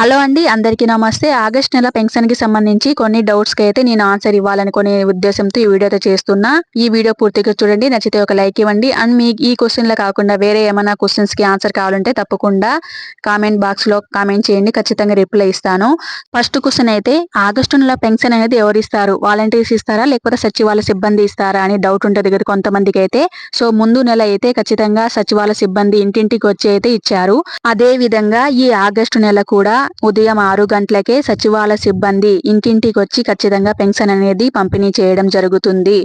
Hello అండి అందరికీ నమస్తే. ఆగస్ట్ నెల పెన్షన్కి సంబంధించి కొన్ని డౌట్స్కి అయితే నేను ఆన్సర్ ఇవ్వాలనుకునే ఉద్దేశంతో ఈ వీడియోతో చేస్తున్నా. ఈ వీడియో పూర్తిగా చూడండి నచ్చితే ఒక లైక్ ఇవ్వండి. అండ్ మీ ఈ క్వశ్చన్లో కాకుండా వేరే ఏమైనా క్వశ్చన్స్కి ఆన్సర్ కావాలంటే తప్పకుండా కామెంట్ బాక్స్లో కామెంట్ చేయండి ఖచ్చితంగా రిప్లై ఇస్తాను. ఫస్ట్ క్వశ్చన్ అయితే ఆగస్టు నెల పెన్షన్ అనేది ఎవరు ఇస్తారు? వాలంటీర్స్ ఇస్తారా? లేకపోతే సచివాలయ సిబ్బంది ఇస్తారా? అని డౌట్ ఉంటది కదా కొంతమందికి అయితే. సో ముందు నెల అయితే ఖచ్చితంగా సచివాలయ సిబ్బంది ఇంటింటికి వచ్చి అయితే ఇచ్చారు. అదే విధంగా ఈ ఆగస్టు నెల కూడా ఉదయం ఆరు గంటలకే సచివాలయ సిబ్బంది ఇంటింటికొచ్చి ఖచ్చితంగా పెన్షన్ అనేది పంపిణీ చేయడం జరుగుతుంది.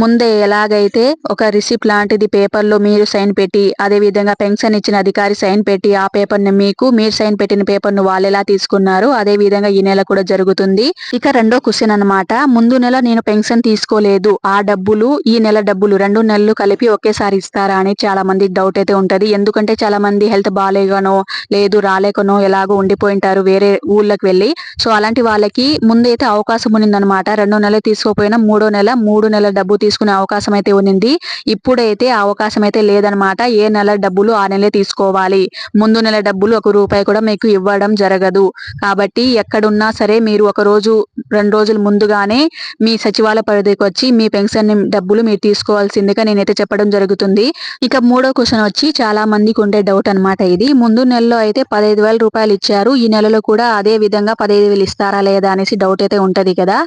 ముందే ఎలాగైతే ఒక రిసిప్ట్ లాంటిది పేపర్లో మీరు సైన్ పెట్టి అదే విధంగా పెన్షన్ ఇచ్చిన అధికారి సైన్ పెట్టి ఆ పేపర్ని మీకు మీరు సైన్ పెట్టిన పేపర్ను వాళ్ళు ఎలా తీసుకున్నారు అదే విధంగా ఈ నెల కూడా జరుగుతుంది. ఇక రెండో క్వశ్చన్ అనమాట ముందు నెల నేను పెన్షన్ తీసుకోలేదు ఆ డబ్బులు ఈ నెల డబ్బులు రెండు నెలలు కలిపి ఒకేసారి ఇస్తారా అని చాలా మంది డౌట్ అయితే ఉంటది. ఎందుకంటే చాలా మంది హెల్త్ బాగాలేగానో లేదు రాలేకనో ఎలాగో ఉంటారు వేరే ఊళ్ళకి వెళ్ళి. సో అలాంటి వాళ్ళకి ముందైతే అవకాశం ఉన్నిందనమాట రెండో నెల తీసుకోపోయినా మూడో నెల మూడు నెలల డబ్బు తీసుకునే అవకాశం అయితే ఉన్నింది. ఇప్పుడైతే అవకాశం అయితే లేదనమాట ఏ నెల డబ్బులు ఆ నెలే తీసుకోవాలి. ముందు నెల డబ్బులు ఒక రూపాయి కూడా మీకు ఇవ్వడం జరగదు. కాబట్టి ఎక్కడున్నా సరే మీరు ఒక రోజు రెండు రోజులు ముందుగానే మీ సచివాలయ పరిధికి వచ్చి మీ పెన్షన్ డబ్బులు మీరు తీసుకోవాల్సిందిగా నేనైతే చెప్పడం జరుగుతుంది. ఇక మూడో క్వశ్చన్ వచ్చి చాలా మందికి ఉండే డౌట్ అనమాట ఇది. ముందు నెలలో అయితే పదహైదు వేల రూపాయలు ఇచ్చారు. ఈ నెలలో కూడా అదే విధంగా పదహైదు వేలు ఇస్తారా లేదా అనేసి డౌట్ అయితే ఉంటది కదా.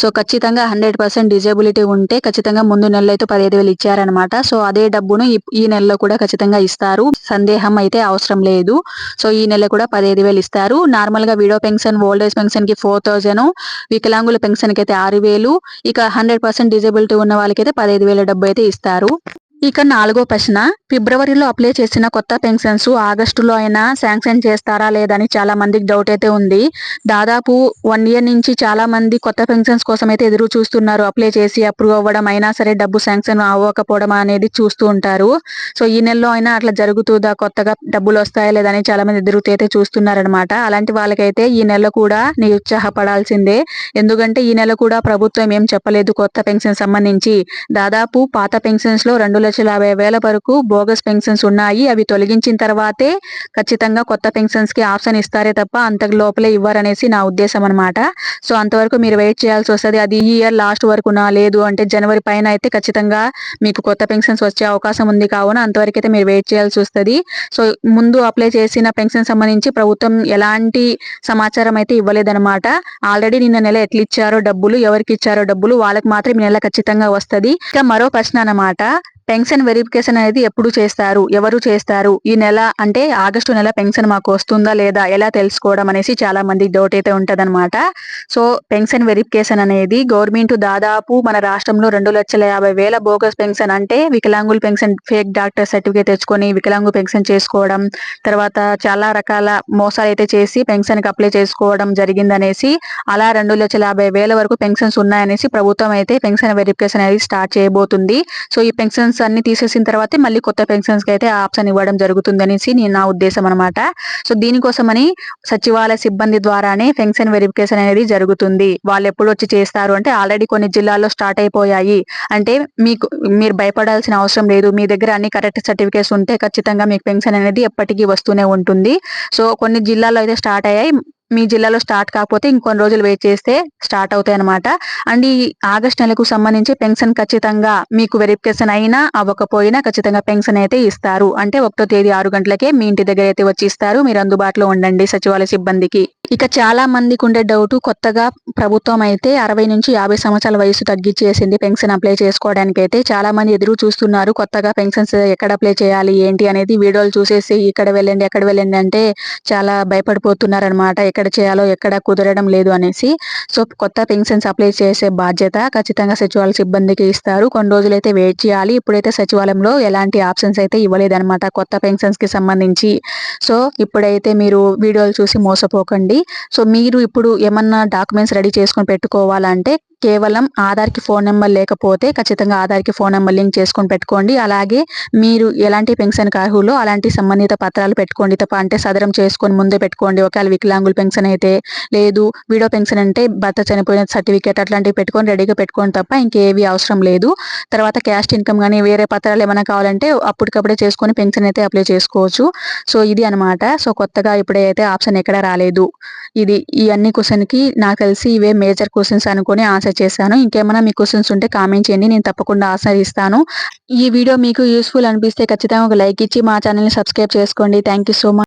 సో ఖచ్చితంగా హండ్రెడ్ పర్సెంట్ డిజేబిలిటీ ఉంటే ఖచ్చితంగా ముందు నెలలో అయితే పదహైదు వేలు ఇచ్చారనమాట సో అదే డబ్బును ఈ నెలలో కూడా ఖచ్చితంగా ఇస్తారు. సందేహం అయితే అవసరం లేదు. సో ఈ నెల కూడా పదహైదు వేలు ఇస్తారు. నార్మల్గా విడో పెన్షన్ ఓల్డ్ ఏజ్ పెన్షన్కి ఫోర్ థౌజండ్ వికలాంగుల పెన్షన్కి అయితే ఆరు వేలు. ఇక హండ్రెడ్ పర్సెంట్ డిజేబిలిటీ ఉన్న వాళ్ళకైతే పదహైదు వేల డబ్బు అయితే ఇస్తారు. ఇక నాలుగో ప్రశ్న ఫిబ్రవరిలో అప్లై చేసిన కొత్త పెన్షన్స్ ఆగస్టులో అయినా శాంక్షన్ చేస్తారా లేదని చాలా మందికి డౌట్ అయితే ఉంది. దాదాపు వన్ ఇయర్ నుంచి చాలా మంది కొత్త పెన్షన్స్ కోసం అయితే ఎదురు చూస్తున్నారు. అప్లై చేసి అప్రూవ్ అవ్వడం అయినా సరే డబ్బు శాంక్షన్ అవ్వకపోవడం అనేది చూస్తూ ఉంటారు. సో ఈ నెలలో అయినా అట్లా జరుగుతుందా? కొత్తగా డబ్బులు వస్తాయా లేదని చాలా మంది ఎదురు అయితే చూస్తున్నారనమాట అలాంటి వాళ్ళకైతే ఈ నెల కూడా నిరుత్సాహపడాల్సిందే. ఎందుకంటే ఈ నెల కూడా ప్రభుత్వం ఏం చెప్పలేదు కొత్త పెన్షన్ సంబంధించి. దాదాపు పాత పెన్షన్స్లో రెండు లక్షల యాభై వేల వరకు బోగస్ పెన్షన్స్ ఉన్నాయి. అవి తొలగించిన తర్వాతే ఖచ్చితంగా కొత్త పెన్షన్స్కి ఆప్షన్ ఇస్తారే తప్ప అంత లోపలే ఇవ్వరనేసి నా ఉద్దేశం అనమాట సో అంతవరకు మీరు వెయిట్ చేయాల్సి వస్తుంది. అది ఈ ఇయర్ లాస్ట్ వరకునా లేదు అంటే జనవరి పైన అయితే ఖచ్చితంగా మీకు కొత్త పెన్షన్స్ వచ్చే అవకాశం ఉంది కావున అంతవరకు అయితే మీరు వెయిట్ చేయాల్సి వస్తుంది. సో ముందు అప్లై చేసిన పెన్షన్ సంబంధించి ప్రభుత్వం ఎలాంటి సమాచారం అయితే ఇవ్వలేదన్నమాట. ఆల్రెడీ నిన్న నెల ఎట్లు ఇచ్చారో డబ్బులు ఎవరికి ఇచ్చారో డబ్బులు వాళ్ళకి మాత్రం ఈ నెల ఖచ్చితంగా వస్తుంది. ఇక మరో ప్రశ్న అనమాట పెన్షన్ వెరిఫికేషన్ అనేది ఎప్పుడు చేస్తారు? ఎవరు చేస్తారు? ఈ నెల అంటే ఆగస్టు నెల పెన్షన్ మాకు వస్తుందా లేదా? ఎలా తెలుసుకోవడం అనేసి చాలా మంది డౌట్ అయితే ఉంటదన్నమాట. సో పెన్షన్ వెరిఫికేషన్ అనేది గవర్నమెంట్ దాదాపు మన రాష్ట్రంలో రెండు లక్షల యాభై వేల బోగస్ పెన్షన్ అంటే వికలాంగుల పెన్షన్ ఫేక్ డాక్టర్ సర్టిఫికేట్ తెచ్చుకొని వికలాంగు పెన్షన్ చేసుకోవడం తర్వాత చాలా రకాల మోసాలు అయితే చేసి పెన్షన్కి అప్లై చేసుకోవడం జరిగిందనేసి అలా రెండు లక్షల యాభై వేల వరకు పెన్షన్స్ ఉన్నాయనేసి ప్రభుత్వం అయితే పెన్షన్ వెరిఫికేషన్ అనేది స్టార్ట్ చేయబోతుంది. సో ఈ పెన్షన్స్ అన్ని తీసేసిన తర్వాతే మళ్ళీ కొత్త పెన్షన్స్కి అయితే ఆప్షన్ ఇవ్వడం జరుగుతుంది అనేసి నేను నా ఉద్దేశం అనమాట సో దీనికోసమని సచివాలయ సిబ్బంది ద్వారానే పెన్షన్ వెరిఫికేషన్ అనేది జరుగుతుంది. వాళ్ళు ఎప్పుడు వచ్చి చేస్తారు అంటే ఆల్రెడీ కొన్ని జిల్లాల్లో స్టార్ట్ అయిపోయాయి. అంటే మీకు మీరు భయపడాల్సిన అవసరం లేదు. మీ దగ్గర అన్ని కరెక్ట్ సర్టిఫికేట్స్ ఉంటే ఖచ్చితంగా మీకు పెన్షన్ అనేది ఎప్పటికీ వస్తూనే ఉంటుంది. సో కొన్ని జిల్లాల్లో అయితే స్టార్ట్ అయ్యాయి. మీ జిల్లాలో స్టార్ట్ కాకపోతే ఇంకొన్ని రోజులు వెయిట్ చేస్తే స్టార్ట్ అవుతాయి అనమాట అండ్ ఈ ఆగస్ట్ నెలకు సంబంధించి పెన్షన్ ఖచ్చితంగా మీకు వెరిఫికేషన్ అయినా అవ్వకపోయినా ఖచ్చితంగా పెన్షన్ అయితే ఇస్తారు. అంటే ఒకటో తేదీ ఆరు గంటలకే మీ ఇంటి దగ్గర అయితే వచ్చి ఇస్తారు. మీరు అందుబాటులో ఉండండి సచివాలయ సిబ్బందికి. ఇక చాలా మందికి ఉండే డౌట్ కొత్తగా ప్రభుత్వం అయితే అరవై నుంచి యాభై సంవత్సరాల వయసు తగ్గించేసింది పెన్షన్ అప్లై చేసుకోవడానికి అయితే చాలా మంది ఎదురు చూస్తున్నారు. కొత్తగా పెన్షన్స్ ఎక్కడ అప్లై చేయాలి ఏంటి అనేది వీడియోలు చూసేసి ఇక్కడ వెళ్ళండి ఎక్కడ వెళ్ళండి అంటే చాలా భయపడిపోతున్నారు అనమాట ఎక్కడ చేయాలో ఎక్కడ కుదరడం లేదు అనేసి. సో కొత్త పెన్షన్స్ అప్లై చేసే బాధ్యత ఖచ్చితంగా సచివాలయ సిబ్బందికి ఇస్తారు. కొన్ని రోజులు అయితే వెయిట్ చేయాలి. ఇప్పుడైతే సచివాలయంలో ఎలాంటి ఆప్షన్స్ అయితే ఇవ్వలేదన్నమాట కొత్త పెన్షన్స్కి సంబంధించి. సో ఇప్పుడైతే మీరు వీడియోలు చూసి మోసపోకండి. సో మీరు ఇప్పుడు ఏమన్నా డాక్యుమెంట్స్ రెడీ చేసుకొని పెట్టుకోవాలంటే కేవలం ఆధార్కి ఫోన్ నెంబర్ లేకపోతే ఖచ్చితంగా ఆధార్కి ఫోన్ నెంబర్ లింక్ చేసుకొని పెట్టుకోండి. అలాగే మీరు ఎలాంటి పెన్షన్ అర్హులు అలాంటి సంబంధిత పత్రాలు పెట్టుకోండి. తప్ప అంటే సదరం చేసుకొని ముందే పెట్టుకోండి. ఒకవేళ వికలాంగుల పెన్షన్ అయితే లేదు వీడో పెన్షన్ అంటే భర్త చనిపోయిన సర్టిఫికేట్ అట్లాంటివి పెట్టుకొని రెడీగా పెట్టుకోండి తప్ప ఇంకేవి అవసరం లేదు. తర్వాత క్యాస్ట్ ఇన్కమ్ కానీ వేరే పత్రాలు ఏమైనా కావాలంటే అప్పటికప్పుడే చేసుకొని పెన్షన్ అయితే అప్లై చేసుకోవచ్చు. సో ఇది అనమాట సో కొత్తగా ఇప్పుడైతే ఆప్షన్ ఎక్కడ రాలేదు. ఇది ఈ అన్ని క్వశ్చన్కి నాకు తెలిసి ఇవే మేజర్ క్వశ్చన్స్ అనుకుని ఆన్సర్ చేశాను. ఇంకేమైనా మీ క్వశ్చన్స్ ఉంటే కామెంట్ చేయండి. నేను తప్పకుండా ఆన్సర్ ఇస్తాను. ఈ వీడియో మీకు యూస్ఫుల్ అనిపిస్తే ఖచ్చితంగా ఒక లైక్ ఇచ్చి మా ఛానల్ని సబ్స్క్రైబ్ చేసుకోండి. Thank so much